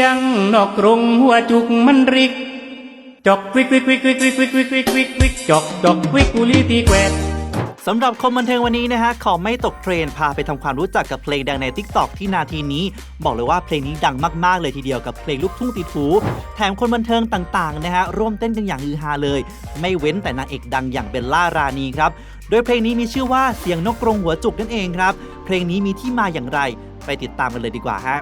ยงนอกกรงหัวจุกมันริก จอกวิกวิกวิกวิกวิกวิกวิกวิกวิกวิกจอกจอกวิกกุลีตีแกวดสำหรับคมบันเทิงวันนี้นะฮะ ขอไม่ตกเทรน พาไปทำความรู้จักกับเพลงดังใน t ิ k t o k ที่นาทีนี้ บอกเลยว่าเพลงนี้ดังมาก ๆ เลยทีเดียวกับเพลงลูกทุ่งติดหู แถมคนบันเทิงต่าง ๆ นะฮะ ร่วมเต้นกันอย่างฮือฮาเลย ไม่เว้นแต่นางเอกดังอย่างเบลล่ารานีครับ โดยเพลงนี้มีชื่อว่าเสียงนกกรงหัวจุกนั่นเองครับ เพลงนี้มีที่มาอย่างไร ไปติดตามกันเลยดีกว่าฮะ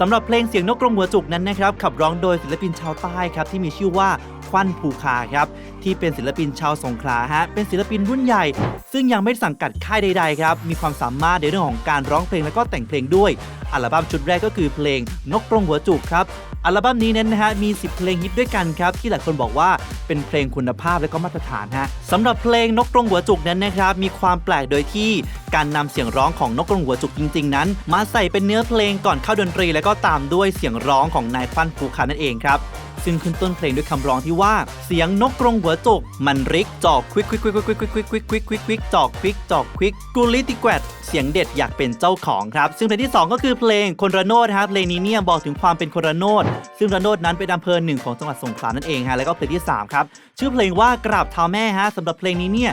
สำหรับเพลงเสียงนกกรงหัวจุกนั้นนะครับขับร้องโดยศิลปินชาวใต้ครับที่มีชื่อว่า ควันภูคาครับที่เป็นศิลปินชาวสงขลาฮะเป็นศิลปินรุ่นใหญ่ ซึ่งยังไม่ได้สังกัดค่ายใด ๆ ครับ มีความสามารถในเรื่องของการร้องเพลงและก็แต่งเพลงด้วย อัลบั้มชุดแรกก็คือเพลงนกกรงหัวจุกครับอัลบั้มนี้เน้นนะฮะมี 10 เพลงฮิตด้วยกันครับ ที่หลายคนบอกว่าเป็นเพลงคุณภาพและก็มาตรฐานฮะสำหรับเพลงนกกรงหัวจุกนั้นนะครับ มีความแปลกโดยที่การนำเสียงร้องของนกกรงหัวจุกจริง ๆ นั้น มาใส่เป็นเนื้อเพลงก่อนเข้าดนตรี แล้วก็ตามด้วยเสียงร้องของนายควันภูคานั่นเองครับ ซึ่งขึ้นต้นเพลงด้วยคำร้องที่ว่า เสียงนกกรงหัวจก มันริกจอกควิกควิกควิกควิกควิกควิกควิกควิกควิกควิกจอกควิกจอกควิกกูลิติแกวดเสียงเด็ดอยากเป็นเจ้าของครับ ซึ่งเพลงที่ 2 ก็คือเพลงคนระโนดครับเพลงนี้เนี่ยบอกถึงความเป็นคนระโนด ซึ่งระโนดนั้นเป็นอำเภอหนึ่งของจังหวัดสงขลานั่นเองฮะแล้วก็เพลงที่3ครับชื่อเพลงว่ากราบเท้าแม่ฮะสำหรับเพลงนี้เนี่ย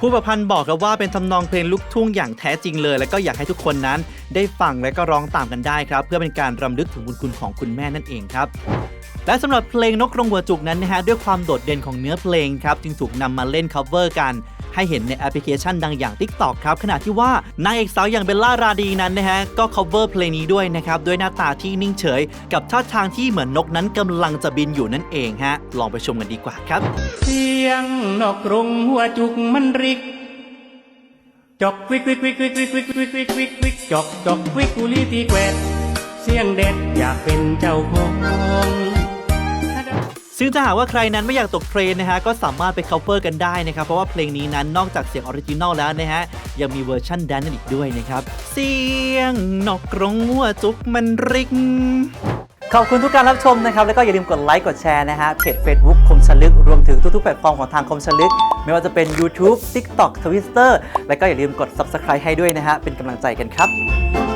ผู้ประพันธ์บอกครับว่าเป็นทำนองเพลงลูกทุ่งอย่างแท้จริงเลย แล้วก็อยากให้ทุกคนนั้น ได้ฟังและก็ร้องตามกันได้ครับ เพื่อเป็นการรำลึกถึงบุญคุณของคุณแม่นั่นเองครับ และสำหรับเพลงนกกรงหัวจุกนั้นนะฮะด้วยความโดดเด่นของเนื้อเพลงครับจึงถูกนำมาเล่น cover กันให้เห็นในแอปพลิเคชันดังอย่าง TikTok ครับ ขณะที่ว่านางเอกสาวอย่างเบลล่าราดีนั้นนะฮะ ก็ cover เพลงนี้ด้วยนะครับ ด้วยหน้าตาที่นิ่งเฉย กับท่าทางที่เหมือนนกนั้นกำลังจะบินอยู่นั่นเองฮะ ลองไปชมกันดีกว่าครับ เสียงนกกรงหัวจุกมันริก จอกวิกวิกวิกวิกวิกวิกวิกวิกวิกวิกจอกจอกวิกกุลีตีแกวดเสียงเด็ดอยากเป็นเจ้าของ ซึ่งถ้าหากว่าใครนั้นไม่อยากตกเทรนนะฮะก็สามารถไป cover กันได้นะครับ เพราะว่าเพลงนี้นั้นนอกจากเสียงออริจินอลแล้วนะฮะยังมีเวอร์ชั่นแดนซ์อีกด้วยนะครับ เสียงนกกรงหัวจุกมันริกขอบคุณทุกการรับชมนะครับ แล้วก็อย่าลืมกดไลค์กดแชร์นะฮะเพจ Facebook คมชลึก รวมถึงทุกๆแพลตฟอร์มของทางคมชลึก ไม่ว่าจะเป็น YouTube TikTok Twitter แล้วก็อย่าลืมกด Subscribe ให้ด้วยนะฮะเป็นกำลังใจกันครับ